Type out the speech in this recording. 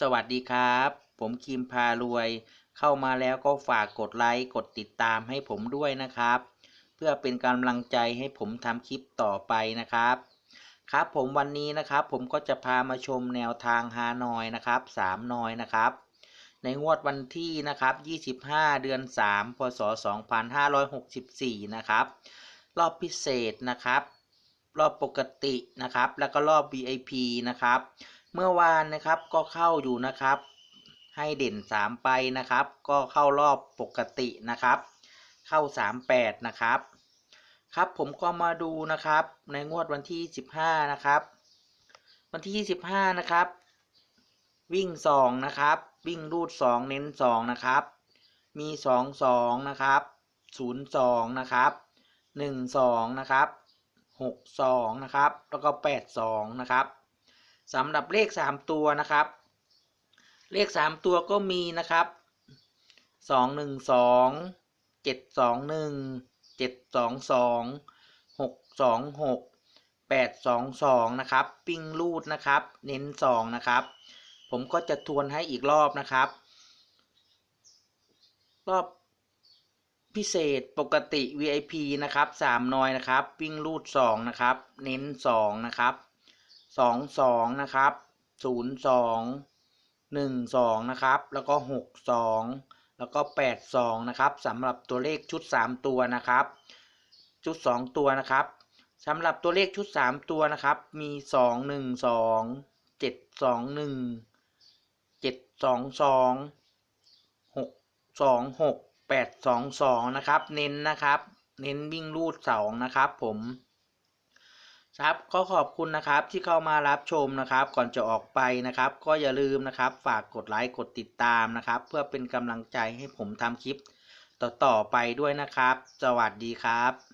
สวัสดีครับ ผมคิมพารวย เข้ามาแล้วก็ฝากกดไลค์กดติดตามให้ผมด้วยนะครับ เพื่อเป็นกำลังใจให้ผมทำคลิปต่อไปนะครับ ครับผมวันนี้นะครับผมก็จะพามาชมแนวทางฮานอยนะครับ3นอยนะครับ ในงวดวันที่นะครับ 25 เดือน 3 พศ 2564 นะครับ รอบพิเศษนะครับ รอบปกตินะครับ แล้วก็รอบ VIP นะครับ เมื่อวานนะครับก็เข้าอยู่นะครับ ให้เด่น 3 ไปนะครับ ก็เข้ารอบปกตินะครับ เข้า 38 นะครับ ครับผมก็มาดูนะครับ ในงวดวันที่ 15 นะครับ วันที่ 25 นะครับ วิ่ง 2 นะครับ วิ่งรูด 2 เน้น 2 นะครับ มี 2 2 นะครับ0 2 นะครับ1 2 นะครับ 6 2 นะครับ แล้วก็ 8 2 นะครับ สำหรับเลข 3 ตัวนะครับ เลข 3 ตัวก็มีนะครับ 2 1 2 7 2 1 7 2 2 6 2 6 8 2 2 นะครับ ปิ้งรูดนะครับ เน้น 2 นะครับ ผมก็จะทวนให้อีกรอบนะครับ รอบพิเศษปกติ VIP นะครับ 3นอยนะครับวิ่งรูด 2 นะครับ เน้น 2 นะครับ สองสองนะครับศูนย์สองหนึ่งสองนะครับ แล้วก็หกสองแล้วก็แปดสองนะครับสำหรับตัวเลขชุดสามตัวนะครับ ชุดสองตัวนะครับสำหรับตัวเลขชุดสามตัวนะครับ มีสองหนึ่งสองเจ็ดสองหนึ่งเจ็ดสองสองหกสองหกแปดสองสองนะครับ เน้นนะครับ เน้นวิ่งรูดสองนะครับผม ครับก็ขอบคุณนะครับที่เข้ามารับชมนะครับ ก่อนจะออกไปนะครับ ก็อย่าลืมนะครับ ฝากกดไลค์กดติดตามนะครับ เพื่อเป็นกำลังใจให้ผมทำคลิปต่อๆไปด้วยนะครับ สวัสดีครับ